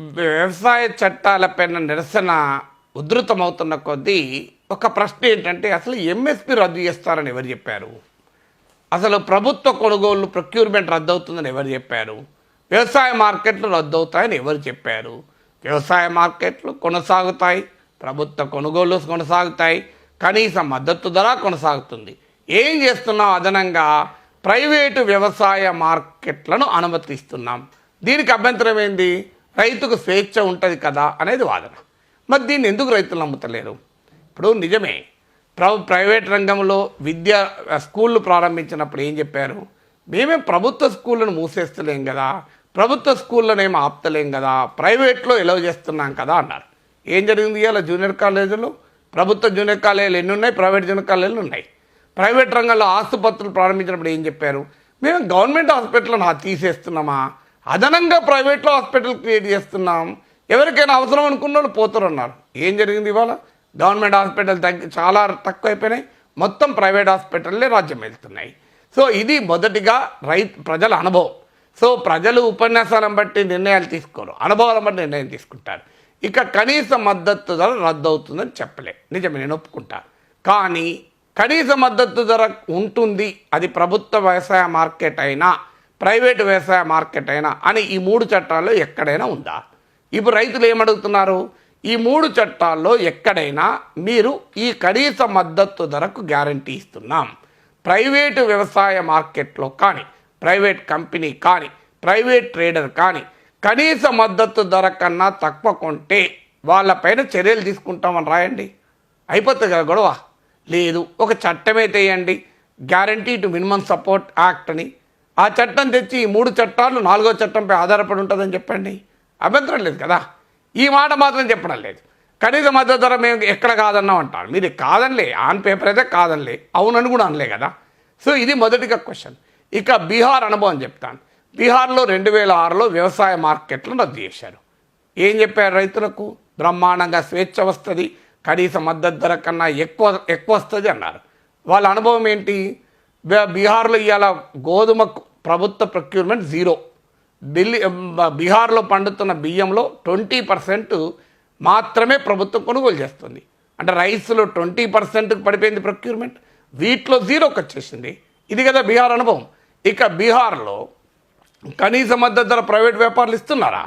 వ్యవసాయ చట్టాలపైన నిరసన ఉధృతమవుతున్న కొద్దీ ఒక ప్రశ్న ఏంటంటే అసలు ఎంఎస్పి రద్దు చేస్తారని ఎవరు చెప్పారు? అసలు ప్రభుత్వ కొనుగోలు ప్రొక్యూర్మెంట్ రద్దు అవుతుందని ఎవరు చెప్పారు? వ్యవసాయ మార్కెట్లు రద్దు అవుతాయని ఎవరు చెప్పారు? వ్యవసాయ మార్కెట్లు కొనసాగుతాయి ప్రభుత్వ కొనుగోలు కొనసాగుతాయి కనీస మద్దతు ధర కొనసాగుతుంది. ఏం చేస్తున్నాం అదనంగా? ప్రైవేటు వ్యవసాయ మార్కెట్లను అనుమతిస్తున్నాం. దీనికి అభ్యంతరం ఏంది? రైతుకు స్వేచ్ఛ ఉంటుంది కదా అనేది వాదన. మరి దీన్ని ఎందుకు రైతులు నమ్ముతలేరు? ఇప్పుడు నిజమే ప్ర ప్రైవేట్ రంగంలో విద్య స్కూళ్ళు ప్రారంభించినప్పుడు ఏం చెప్పారు? మేమే ప్రభుత్వ స్కూళ్ళను మూసేస్తలేం కదా ప్రభుత్వ స్కూళ్ళను ఏమి ఆపుతలేం కదా ప్రైవేట్లో ఎలవ్ చేస్తున్నాం కదా అన్నారు. ఏం జరిగింది ఇవాళ జూనియర్ కాలేజీలు? ప్రభుత్వ జూనియర్ కాలేజీలు ఎన్ని ఉన్నాయి? ప్రైవేట్ జూనియర్ కాలేజీలు ఉన్నాయి. ప్రైవేట్ రంగంలో ఆసుపత్రులు ప్రారంభించినప్పుడు ఏం చెప్పారు? మేము గవర్నమెంట్ హాస్పిటల్ను తీసేస్తున్నామా? అదనంగా ప్రైవేట్లో హాస్పిటల్ క్రియేట్ చేస్తున్నాం. ఎవరికైనా అవసరం అనుకున్న వాళ్ళు పోతారు అన్నారు ఏం జరిగింది ఇవాళ? గవర్నమెంట్ హాస్పిటల్ తగ్గి చాలా తక్కువ అయిపోయినాయి మొత్తం ప్రైవేట్ హాస్పిటల్లే రాజ్యం వెళ్తున్నాయి. సో ఇది మొదటిగా రైతు ప్రజల అనుభవం. సో ప్రజలు ఉపన్యాసాలను బట్టి నిర్ణయాలు తీసుకోరు. అనుభవాలను బట్టి నిర్ణయం తీసుకుంటారు. ఇక కనీస మద్దతు ధర రద్దు అవుతుందని చెప్పలే. నిజమే నేను ఒప్పుకుంటా. కానీ కనీస మద్దతు ధర ఉంటుంది. అది ప్రభుత్వ వ్యవసాయ మార్కెట్ అయినా ప్రైవేటు వ్యవసాయ మార్కెట్ అయినా అని ఈ మూడు చట్టాల్లో ఎక్కడైనా ఉందా? ఇప్పుడు రైతులు ఏమడుగుతున్నారు? ఈ మూడు చట్టాల్లో ఎక్కడైనా మీరు ఈ కనీస మద్దతు ధరకు గ్యారంటీ ఇస్తున్నాం. ప్రైవేటు వ్యవసాయ మార్కెట్లో కానీ ప్రైవేట్ కంపెనీ కానీ ప్రైవేట్ ట్రేడర్ కానీ కనీస మద్దతు ధర కన్నా తక్కువ కొంటే వాళ్ళపైన చర్యలు తీసుకుంటామని రాయండి. అయిపోతుంది కదా గొడవ? లేదు ఒక చట్టమే తెయండి. Guarantee to minimum support act అని ఆ చట్టం తెచ్చి ఈ మూడు చట్టాలు నాలుగో చట్టంపై ఆధారపడి ఉంటుందని చెప్పండి. అభ్యంతరం లేదు కదా. ఈ మాట మాత్రం చెప్పడం లేదు. కనీస మద్దతు ధర మేము ఎక్కడ కాదన్నాం అంటారు. మీరు కాదనిలే. ఆన్ పేపర్ అయితే కాదనిలే. అవునని కూడా అనలే కదా. సో ఇది మొదటిగా క్వశ్చన్. ఇక బీహార్ అనుభవం చెప్తాను. బీహార్లో రెండు వేల ఆరులో వ్యవసాయ మార్కెట్లు రద్దు చేశారు. ఏం చెప్పారు రైతులకు? బ్రహ్మాండంగా స్వేచ్ఛ వస్తుంది. కనీస మద్దతు ధర కన్నా ఎక్కువ ఎక్కువ వస్తుంది అన్నారు. వాళ్ళ అనుభవం ఏంటి? బీహార్లో ఇవాళ గోధుమ ప్రభుత్వ ప్రొక్యూర్మెంట్ జీరో ఢిల్లీ బీహార్లో పండుతున్న బియ్యంలో ట్వంటీ పర్సెంట్ మాత్రమే ప్రభుత్వం కొనుగోలు చేస్తుంది. అంటే రైస్లో ట్వంటీ పర్సెంట్కి పడిపోయింది ప్రొక్యూర్మెంట్ వీటిలో జీరోకి వచ్చేసింది. ఇది కదా బీహార్ అనుభవం. ఇక బీహార్లో కనీస మద్దతు ధర ప్రైవేట్ వ్యాపారులు ఇస్తున్నారా?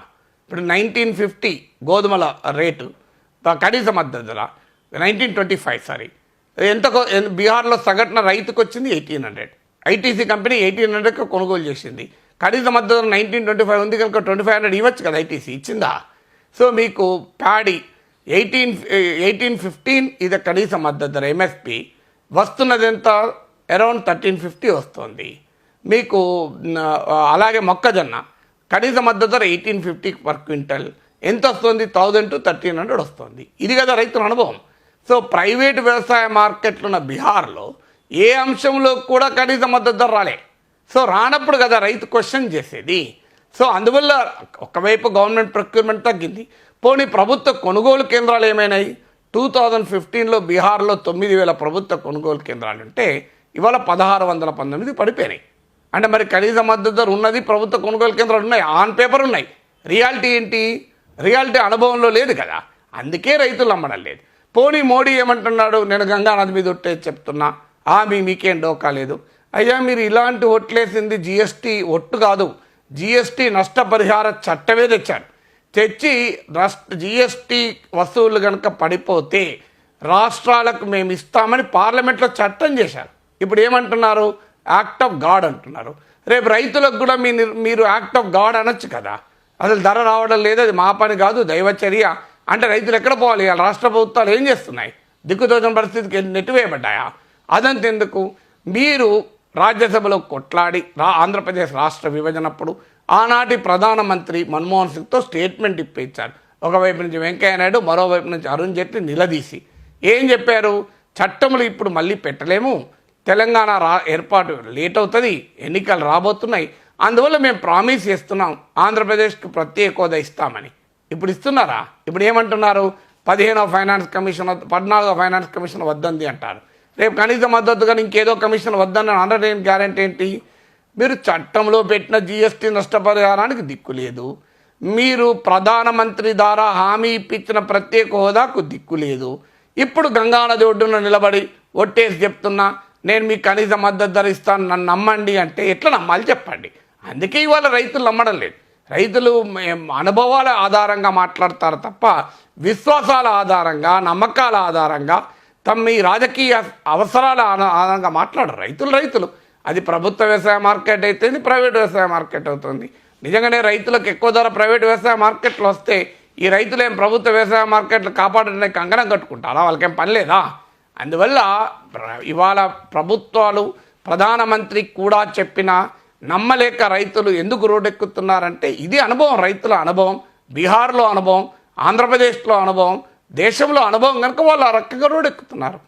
ఇప్పుడు నైన్టీన్ ఫిఫ్టీ గోధుమల రేటు కనీస మద్దతు ధర నైన్టీన్ ట్వంటీ ఫైవ్ సారీ. ఎంత బీహార్లో సగటున రైతుకు వచ్చింది eighteen hundred ITC company eighteen హండ్రెడ్కి కొనుగోలు చేసింది. కనీస మద్దతు ధర నైన్టీన్ ట్వంటీ ఫైవ్ ఉంది కనుక ట్వంటీ ఫైవ్ హండ్రెడ్ ఇవ్వచ్చు కదా ఐటీసీ ఇచ్చిందా? సో మీకు ప్యాడీ ఎయిటీన్ ఎయిటీన్ ఫిఫ్టీన్ ఇది కనీస మద్దతు ధర ఎంఎస్పి వస్తున్నది ఎంత? అరౌండ్ థర్టీన్ ఫిఫ్టీ వస్తుంది. మీకు అలాగే మొక్కజొన్న. కనీస మద్దతు ధర ఎయిటీన్ ఫిఫ్టీ పర్ క్వింటల్. ఎంత వస్తుంది? థౌజండ్ టు థర్టీన్ హండ్రెడ్ వస్తుంది. ఇది కదా రైతుల అనుభవం. సో ప్రైవేట్ వ్యవసాయ మార్కెట్లు ఉన్న బీహార్లో ఏ అంశంలో కూడా కనీస మద్దతు ధర రాలే. సో రానప్పుడు కదా రైతు క్వశ్చన్ చేసేది. సో అందువల్ల ఒకవైపు గవర్నమెంట్ ప్రొక్యూర్మెంట్ తగ్గింది. పోనీ ప్రభుత్వ కొనుగోలు కేంద్రాలు ఏమైనాయి? టూ థౌజండ్ ఫిఫ్టీన్లో బీహార్లో తొమ్మిది వేల ప్రభుత్వ కొనుగోలు కేంద్రాలు ఉంటే ఇవాళ పదహారు వందల పంతొమ్మిది పడిపోయినాయి. అంటే మరి కనీస మద్దతు ధర ఉన్నది ప్రభుత్వ కొనుగోలు కేంద్రాలు ఉన్నాయి. ఆన్ పేపర్ ఉన్నాయి. రియాలిటీ ఏంటి? రియాలిటీ అనుభవంలో లేదు కదా. అందుకే రైతులు నమ్మడం లేదు. పోనీ మోడీ ఏమంటున్నాడు? నేను గంగానది మీద ఒట్టే చెప్తున్నా. ఆ మీ మీకేం డోకా లేదు. అయ్యా మీరు ఇలాంటి ఒట్లేసింది జిఎస్టీ ఒట్టు కాదు. జిఎస్టీ నష్టపరిహార చట్టమే తెచ్చారు తెచ్చి నష్ట జిఎస్టీ వస్తువులు కనుక పడిపోతే రాష్ట్రాలకు మేము ఇస్తామని పార్లమెంట్లో చట్టం చేశారు. ఇప్పుడు ఏమంటున్నారు? యాక్ట్ ఆఫ్ గాడ్ అంటున్నారు. రేపు రైతులకు కూడా మీ మీరు యాక్ట్ ఆఫ్ గాడ్ అనొచ్చు కదా. అసలు ధర రావడం లేదు అది మా పని కాదు దైవచర్య అంటే రైతులు ఎక్కడ పోవాలి? ఇవాళ రాష్ట్ర ప్రభుత్వాలు ఏం చేస్తున్నాయి? దిక్కుతోచిన పరిస్థితికి నెట్టివేయబడ్డాయా? అదంత ఎందుకు? మీరు రాజ్యసభలో కొట్లాడి రా ఆంధ్రప్రదేశ్ రాష్ట్ర విభజనప్పుడు ఆనాటి ప్రధానమంత్రి మన్మోహన్ సింగ్తో స్టేట్మెంట్ ఇప్పించారు. ఒకవైపు నుంచి వెంకయ్య నాయుడు మరోవైపు నుంచి అరుణ్ జైట్లీ నిలదీసి. ఏం చెప్పారు? చట్టములు ఇప్పుడు మళ్ళీ పెట్టలేము. తెలంగాణ రా ఏర్పాటు లేట్ అవుతుంది ఎన్నికలు రాబోతున్నాయి. అందువల్ల మేము ప్రామిస్ చేస్తున్నాం ఆంధ్రప్రదేశ్కి ప్రత్యేక హోదా ఇస్తామని. ఇప్పుడు ఇస్తున్నారా? ఇప్పుడు ఏమంటున్నారు? పదిహేనవ ఫైనాన్స్ కమిషన్ పద్నాలుగో ఫైనాన్స్ కమిషన్ వద్దంది అంటారు. రేపు కనీస మద్దతుగా ఇంకేదో కమిషన్ వద్దని అనడం ఏం గ్యారంటీ ఏంటి? మీరు చట్టంలో పెట్టిన జిఎస్టీ నష్టపరిహారానికి దిక్కు లేదు. మీరు ప్రధానమంత్రి ద్వారా హామీ ఇప్పించిన ప్రత్యేక హోదాకు దిక్కు లేదు. ఇప్పుడు గంగానది ఒడ్డున నిలబడి ఒట్టేసి చెప్తున్నా నేను మీకు కనీస మద్దతు ధర ఇస్తాను నన్ను నమ్మండి అంటే ఎట్లా నమ్మాలి చెప్పండి. అందుకే ఇవాళ రైతులు నమ్మడం లేదు. రైతులు అనుభవాల ఆధారంగా మాట్లాడతారు తప్ప విశ్వాసాల ఆధారంగా నమ్మకాల ఆధారంగా తమ ఈ రాజకీయ అవసరాల ఆధారంగా మాట్లాడరు. రైతులు రైతులు. అది ప్రభుత్వ వ్యవసాయ మార్కెట్ అయితేంది ప్రైవేట్ వ్యవసాయ మార్కెట్ అవుతుంది. నిజంగానే రైతులకు ఎక్కువ ధర ప్రైవేట్ వ్యవసాయ మార్కెట్లు వస్తే ఈ రైతులు ఏం ప్రభుత్వ వ్యవసాయ మార్కెట్లు కాపాడడానికి కంగనం కట్టుకుంటారా? వాళ్ళకేం పని లేదా? అందువల్ల ఇవాళ ప్రభుత్వాలు ప్రధానమంత్రి కూడా చెప్పిన నమ్మలేక రైతులు ఎందుకు రోడ్డెక్కుతున్నారంటే ఇది అనుభవం రైతుల అనుభవం బీహార్లో అనుభవం ఆంధ్రప్రదేశ్లో అనుభవం దేశంలో అనుభవం కనుక వాళ్ళు ఆ రకంగా రోడ్డెక్కుతున్నారు.